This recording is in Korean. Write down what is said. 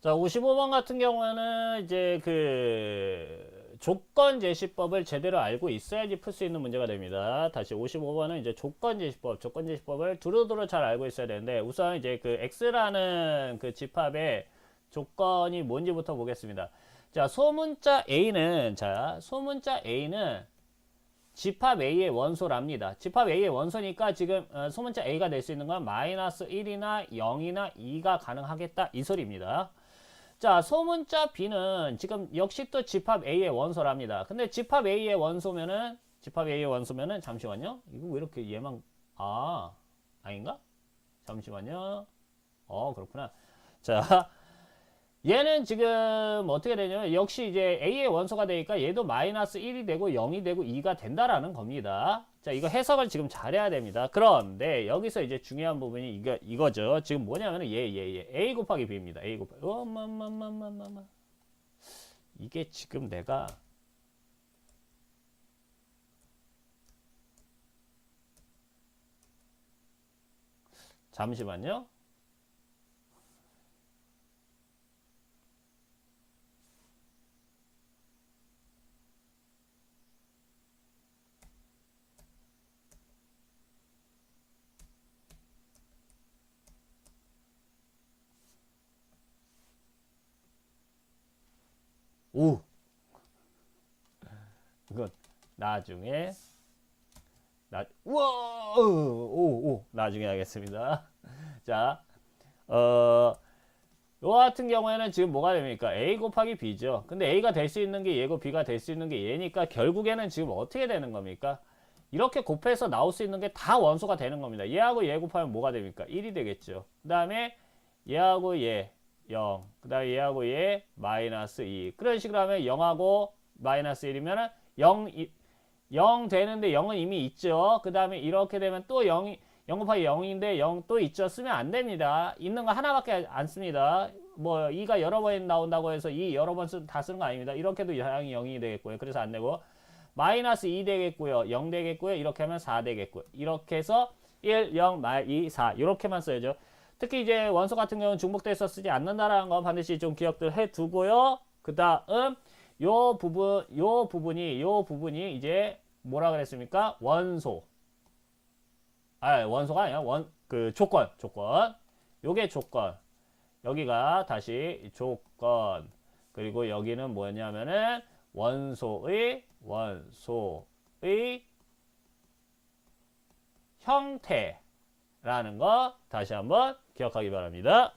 자, 55번 같은 경우에는 이제 그 조건 제시법을 제대로 알고 있어야지 풀 수 있는 문제가 됩니다. 다시 55번은 이제 조건 제시법, 조건 제시법을 두루두루 잘 알고 있어야 되는데 우선 이제 그 x라는 그 집합의 조건이 뭔지부터 보겠습니다. 자, 소문자 a는 자, 소문자 a는 집합 A의 원소랍니다. 집합 A의 원소니까 지금 어, 소문자 A가 될 수 있는 건 마이너스 1이나 0이나 2가 가능하겠다 이 소리입니다. 자 소문자 B는 지금 역시 또 집합 A의 원소랍니다. 근데 집합 A의 원소면은 집합 A의 원소면은 잠시만요. 이거 왜 이렇게 얘만 아 아닌가? 잠시만요. 어 그렇구나. 자 얘는 지금 어떻게 되냐면 역시 이제 A의 원소가 되니까 얘도 마이너스 1이 되고 0이 되고 2가 된다라는 겁니다. 자, 이거 해석을 지금 잘해야 됩니다. 그런데 여기서 이제 중요한 부분이 이거 이거죠. 지금 뭐냐면 은 얘, 얘, 얘. A 곱하기 B입니다. A 곱하기. 어마마마마마마. 이게 지금 내가 잠시만요. 오. 이건 나중에 나 우와 오오 나중에 하겠습니다. 자, 어. 요 같은 경우에는 지금 뭐가 됩니까? A 곱하기 B죠. 근데 A가 될 수 있는 게 얘고 B가 될 수 있는 게 얘니까 결국에는 지금 어떻게 되는 겁니까? 이렇게 곱해서 나올 수 있는 게 다 원소가 되는 겁니다. 얘하고 얘 곱하면 뭐가 됩니까? 1이 되겠죠. 그 다음에 얘하고 얘 0. 그 다음에 얘하고 얘 마이너스 2. 그런 식으로 하면 0하고 마이너스 1이면 0, 0 되는데 0은 이미 있죠. 그 다음에 이렇게 되면 또 0이 0 곱하기 0인데 0 또 있죠. 쓰면 안 됩니다. 있는 거 하나밖에 안 씁니다. 뭐 2가 여러 번 나온다고 해서 2 여러 번 다 쓰는 거 아닙니다. 이렇게도 양이 0이 되겠고요. 그래서 안 되고 마이너스 2 되겠고요. 0 되겠고요. 이렇게 하면 4 되겠고요. 이렇게 해서 1, 0, 말 2, 4 이렇게만 써야죠. 특히 이제 원소 같은 경우는 중복돼서 쓰지 않는다라는 건 반드시 좀 기억들 해 두고요. 그 다음 요 부분 요 부분이 요 부분이 이제 뭐라 그랬습니까? 원소. 아, 원소가 아니야. 원, 그 조건, 조건. 요게 조건. 여기가 다시 조건. 그리고 여기는 뭐냐면은 원소의, 원소의 형태 라는 거 다시 한번 기억하기 바랍니다.